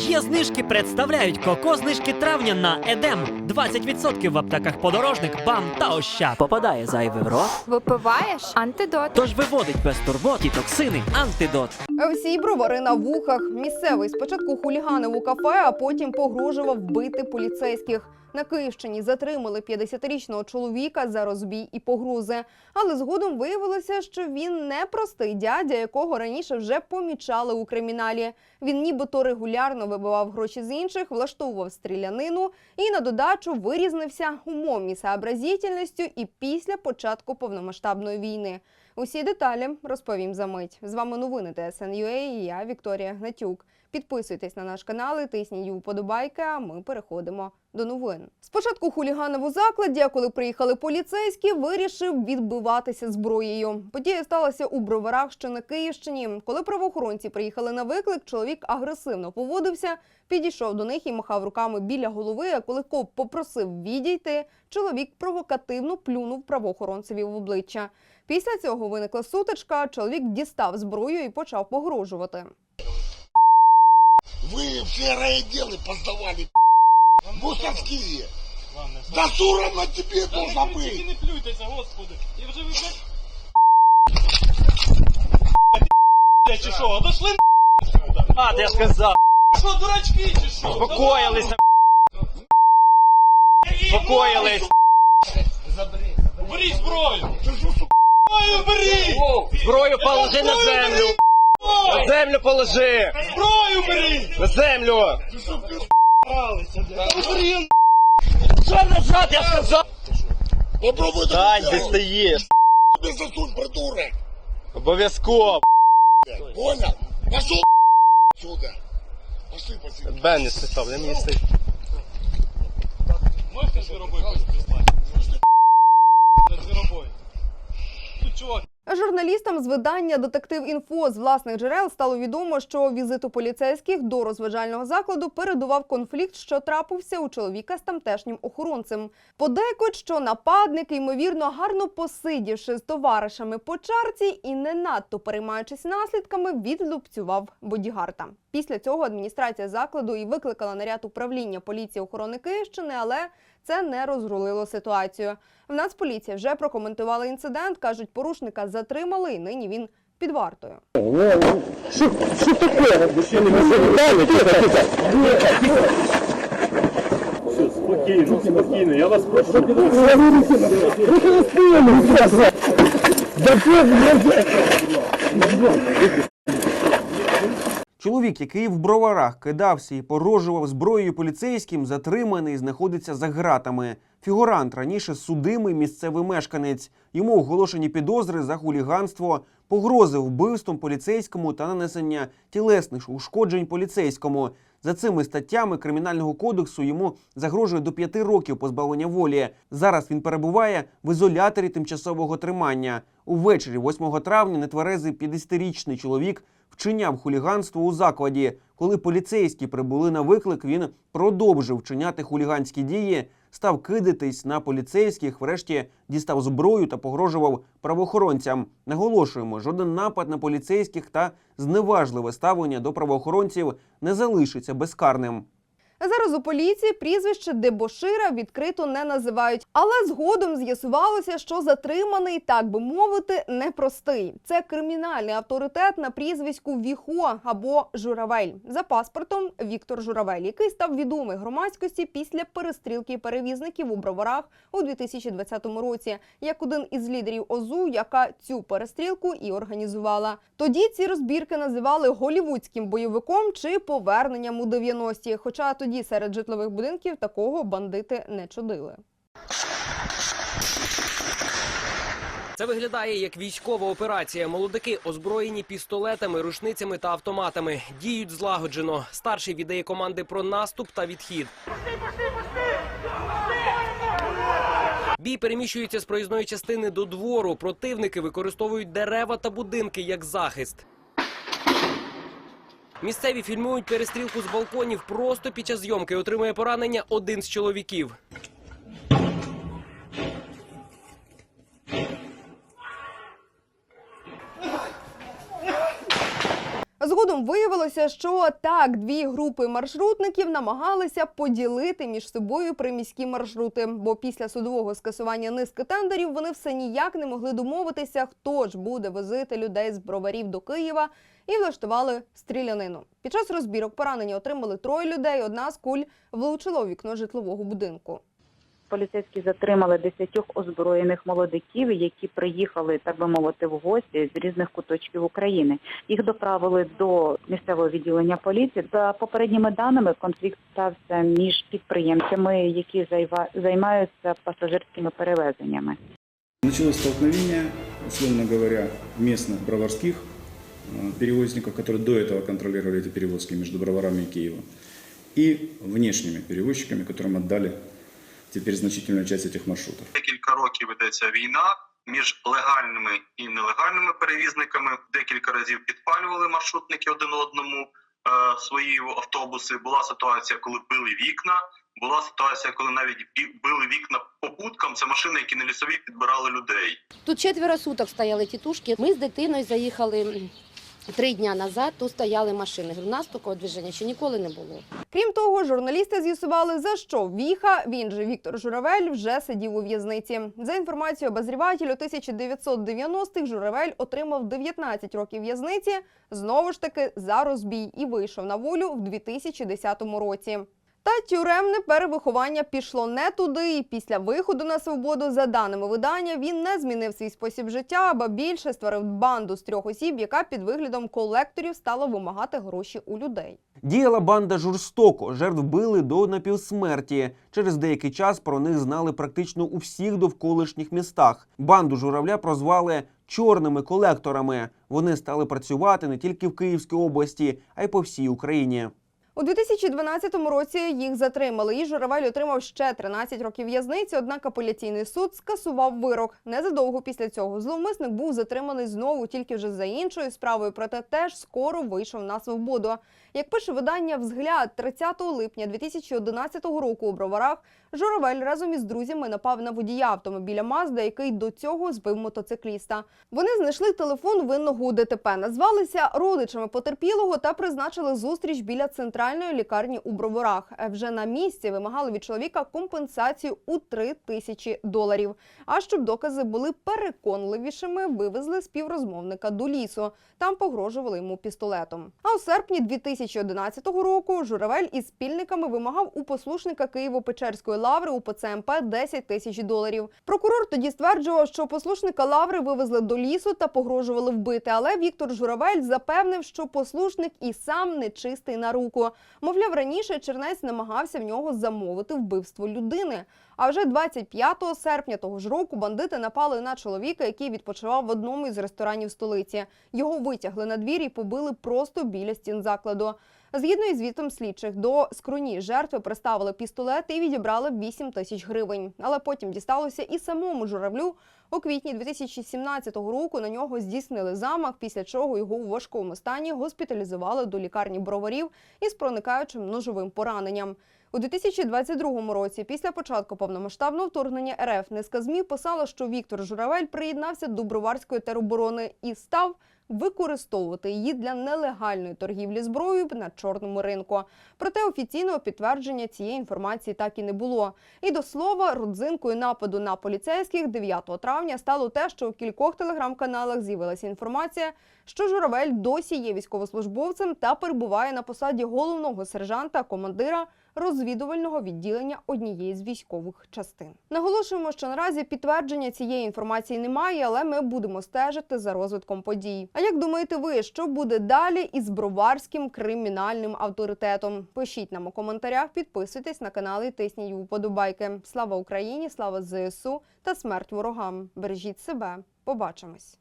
Є знижки представляють коко знижки травня на Едем. 20% в аптеках подорожник, бам та ощад. Попадає зайвий в рот, Випиваєш антидот. тож виводить без турбот і токсини антидот. Всі бровари на вухах. Місцевий спочатку хуліганив у кафе, а потім погрожував вбити поліцейських. На Київщині затримали 50-річного чоловіка за розбій і погрози. Але згодом виявилося, що він не простий дядя, якого раніше вже помічали у криміналі. Він нібито регулярно вибивав гроші з інших, влаштовував стрілянину і на додачу вирізнився умом і і після початку повномасштабної війни. Усі деталі розповім за мить. З вами новини ТСН.UA і я Вікторія Гнатюк. Підписуйтесь на наш канал і тисніть вподобайки, а ми переходимо до новин. Спочатку хуліганив у закладі, а коли приїхали поліцейські, вирішив відбиватися зброєю. Подія сталася у броварах, що на Київщині. Коли правоохоронці приїхали на виклик, чоловік агресивно поводився, підійшов до них і махав руками біля голови. А коли коп попросив відійти, чоловік провокативно плюнув правоохоронцеві в обличчя. Після цього виникла сутичка. Чоловік дістав зброю і почав погрожувати. Вы все райотделы поздавали, мусорские. Да сура на тебе Та должна не кричіть і быть. не плюйтеся, господи. І вже ви блядь... Блядь, чи що? А дошли сюди. А, я сказав, Що, дурачки, чи що? спокоїлися, спокоїлись. Беріть зброю! Зброю беріть! Зброю положи на землю. На землю положи. Зброю беріть! На землю. Що назад, я сказав? Попробуй ти сделать. стоїш. Тебе засунь, придурок. Обов'язково. Понял? Пошел отсюда. Пошли, пошли. Бен не став, не мені стоїть. Можете звіробой хоч прислати? На звіробой. Тут чувак, Журналістам з видання Детектив Інфо з власних джерел стало відомо, що візиту поліцейських до розважального закладу передував конфлікт, що трапився у чоловіка з тамтешнім охоронцем. Подейкують, що нападник, ймовірно, гарно посидівши з товаришами по чарці і не надто переймаючись наслідками, відлупцював бодігарта. Після цього адміністрація закладу і викликала наряд управління поліції охорони Київщини, але це не розрулило ситуацію. В Нацполіції вже прокоментували інцидент. кажуть, порушника затримали, і нині він під вартою. Спокійно, спокійно, я вас прошу. Чоловік, який в броварах кидався і порожував зброєю поліцейським, затриманий знаходиться за ґратами. Фігурант раніше судимий місцевий мешканець. Йому оголошені підозри за хуліганство, погрози вбивством поліцейському та нанесення тілесних ушкоджень поліцейському. За цими статтями кримінального кодексу йому загрожує до п'яти років позбавлення волі. Зараз він перебуває в ізоляторі тимчасового тримання. Увечері 8 травня нетверезий 50-річний чоловік вчиняв хуліганство у закладі. Коли поліцейські прибули на виклик, він продовжив вчиняти хуліганські дії, став кидатись на поліцейських, врешті дістав зброю та погрожував правоохоронцям. Наголошуємо, жоден напад на поліцейських та зневажливе ставлення до правоохоронців не залишиться безкарним. Зараз у поліції прізвище дебошира відкрито не називають, але згодом з'ясувалося, що затриманий, так би мовити, непростий. Це кримінальний авторитет на прізвиську Віхо або Журавель за паспортом Віктор Журавель, який став відомий громадськості після перестрілки перевізників у броварах у 2020 році, як один із лідерів ОЗУ, яка цю перестрілку і організувала. Тоді ці розбірки називали голівудським бойовиком чи поверненням у 90-ті, Хоча тоді серед житлових будинків такого бандити не чудили. Це виглядає як військова операція. Молодики озброєні пістолетами, рушницями та автоматами. Діють злагоджено. Старший віддає команди про наступ та відхід. Бій переміщується з проїзної частини до двору. Противники використовують дерева та будинки як захист. Місцеві фільмують перестрілку з балконів просто під час зйомки. Отримує поранення один з чоловіків. Згодом виявилося, що так дві групи маршрутників намагалися поділити між собою приміські маршрути. Бо після судового скасування низки тендерів вони все ніяк не могли домовитися, хто ж буде возити людей з броварів до Києва, і влаштували стрілянину. Під час розбірок поранення отримали троє людей. Одна з куль влучила у вікно житлового будинку Поліцейські затримали десятьох озброєних молодиків, які приїхали, так би мовити, в гості з різних куточків України. Їх доправили до місцевого відділення поліції. За попередніми даними, конфлікт стався між підприємцями, які зайва- займаються пасажирськими перевезеннями. Началось столкновение, условно говоря, местных броварских э, перевозчиков, которые до этого контролировали эти перевозки между Броварами и Киевом, и внешними перевозчиками, которым отдали теперь значительную часть этих маршрутов. Декілька років ведеться війна між легальними і нелегальними перевізниками. Декілька разів підпалювали маршрутники один одному е, свої автобуси. Була ситуація, коли били вікна. Була ситуація, коли навіть били вікна попуткам. Це машини, які на лісові підбирали людей. Тут четверо суток стояли тітушки. Ми з дитиною заїхали три дні назад, тут стояли машини. У нас такого движення ще ніколи не було. Крім того, журналісти з'ясували, за що Віха, він же Віктор Журавель, вже сидів у в'язниці. За інформацією обозрівателю 1990-х, Журавель отримав 19 років в'язниці, знову ж таки за розбій, і вийшов на волю в 2010 році. Та тюремне перевиховання пішло не туди. І після виходу на свободу, за даними видання, він не змінив свій спосіб життя, або більше створив банду з трьох осіб, яка під виглядом колекторів стала вимагати гроші у людей. Діяла банда жорстоко, жертв били до напівсмерті. Через деякий час про них знали практично у всіх довколишніх містах. Банду журавля прозвали чорними колекторами. Вони стали працювати не тільки в Київській області, а й по всій Україні. У 2012 році їх затримали, і Журавель отримав ще 13 років в'язниці. Однак апеляційний суд скасував вирок. Незадовго після цього зловмисник був затриманий знову, тільки вже за іншою справою, проте теж скоро вийшов на свободу. Як пише видання Взгляд 30 липня 2011 року у Броварах, Журавель разом із друзями напав на водія автомобіля Мазда, який до цього збив мотоцикліста. Вони знайшли телефон винного у ДТП, назвалися родичами потерпілого та призначили зустріч біля центральної лікарні у Броварах. Е, Вже на місці вимагали від чоловіка компенсацію у 3 тисячі доларів. А щоб докази були переконливішими, вивезли співрозмовника до лісу. Там погрожували йому пістолетом. А у серпні 2011 року Журавель із спільниками вимагав у послушника Києво-Печерської лаври у ПЦМП 10 тисяч доларів. Прокурор тоді стверджував, що послушника лаври вивезли до лісу та погрожували вбити. Але Віктор Журавель запевнив, що послушник і сам не чистий на руку. Мовляв, раніше Чернець намагався в нього замовити вбивство людини. А вже 25 серпня того ж року бандити напали на чоловіка, який відпочивав в одному із ресторанів столиці. Його витягли на двір і побили просто біля стін закладу. Згідно із звітом слідчих, до скруні жертви приставили пістолет і відібрали 8 тисяч гривень. Але потім дісталося і самому журавлю. У квітні 2017 року на нього здійснили замах, після чого його у важкому стані госпіталізували до лікарні броварів із проникаючим ножовим пораненням. У 2022 році, після початку повномасштабного вторгнення РФ, низка ЗМІ писала, що Віктор Журавель приєднався до броварської тероборони і став використовувати її для нелегальної торгівлі зброєю на чорному ринку. Проте офіційного підтвердження цієї інформації так і не було. І до слова, родзинкою нападу на поліцейських 9 травня стало те, що у кількох телеграм-каналах з'явилася інформація, що Журавель досі є військовослужбовцем та перебуває на посаді головного сержанта командира розвідувального відділення однієї з військових частин. Наголошуємо, що наразі підтвердження цієї інформації немає, але ми будемо стежити за розвитком подій. А як думаєте ви, що буде далі із броварським кримінальним авторитетом? Пишіть нам у коментарях, підписуйтесь на канал і тисніть вподобайки. Слава Україні, слава ЗСУ та смерть ворогам. Бережіть себе. Побачимось.